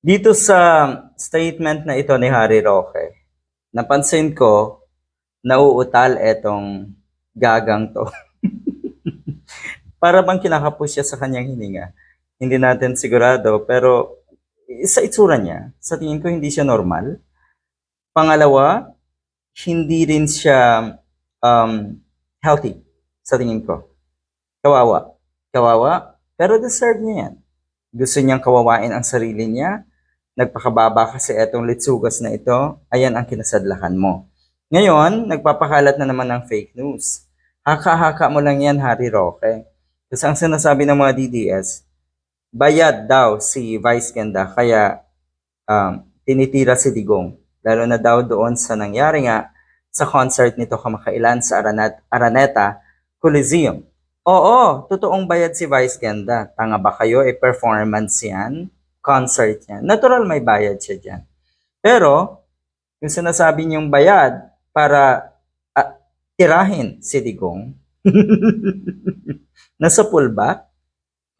Dito sa statement na ito ni Harry Roque, napansin ko, nauutal etong gagang to. Para bang kinakapos siya sa kanyang hininga. Hindi natin sigurado, pero sa itsura niya, sa tingin ko hindi siya normal. Pangalawa, hindi rin siya um, healthy sa tingin ko. Kawawa. Kawawa, pero deserve niya yan. Gusto niyang kawawain ang sarili niya. Nagpakababa kasi etong litsugas na ito, ayan ang kinasadlakan mo. Ngayon, nagpapakalat na naman ng fake news. Haka-haka mo lang yan, Harry Roque. Kasi ang sinasabi ng mga DDS, bayad daw si Vice Ganda, kaya um, tinitira si Digong. Lalo na daw doon sa nangyari nga sa concert nito kamakailan sa Aranet, Araneta Coliseum. Oo, totoong bayad si Vice Ganda. Tanga ba kayo? E performance yan? Concert yan. Natural may bayad siya dyan. Pero, yung sinasabi niyong bayad para ah, tirahin si Digong, nasa pool ba?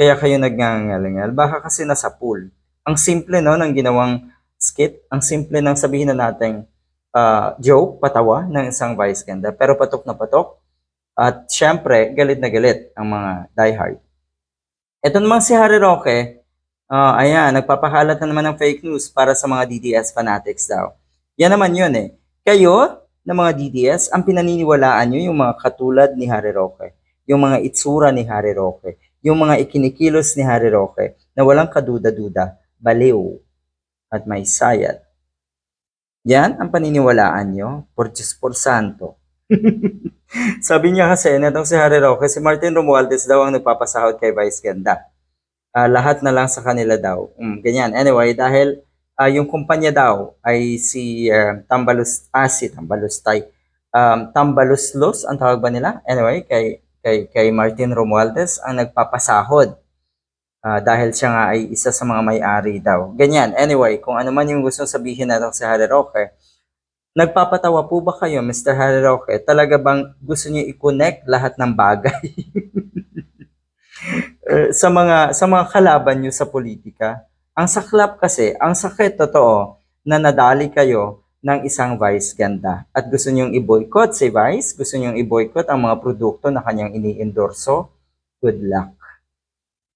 Kaya kayo nagngangalingal? Baka kasi nasa pool. Ang simple no ng ginawang skit, ang simple ng sabihin na nating ah, joke, patawa ng isang vice ganda, pero patok na patok. At syempre, galit na galit ang mga diehard. Ito namang si Harry Roque, ah, ayan, nagpapakalat na naman ng fake news para sa mga DDS fanatics daw. Yan naman yun eh. Kayo, na mga DDS, ang pinaniniwalaan nyo yung mga katulad ni Harry Roque, yung mga itsura ni Harry Roque, yung mga ikinikilos ni Harry Roque na walang kaduda-duda, baliw at may sayat. Yan ang paniniwalaan nyo, por Diyos por Santo. Sabi niya kasi, netong si Harry Roque, si Martin Romualdez daw ang nagpapasahod kay Vice Ganda. Ah, lahat na lang sa kanila daw. Mm, ganyan. Anyway, dahil ah, yung kumpanya daw ay si uh, Tambalus, ah, si Tambalustay. Um, Tambaluslos, ang tawag ba nila? Anyway, kay, kay, kay Martin Romualdez ang nagpapasahod. Ah, dahil siya nga ay isa sa mga may-ari daw. Ganyan. Anyway, kung ano man yung gusto sabihin natin si Harry Roque, nagpapatawa po ba kayo, Mr. Harry Roque? Talaga bang gusto niyo i-connect lahat ng bagay? Eh, sa mga sa mga kalaban niyo sa politika? Ang saklap kasi, ang sakit totoo na nadali kayo ng isang vice ganda at gusto niyong i-boycott si Vice, gusto niyong i-boycott ang mga produkto na kanyang ini-endorso. Good luck.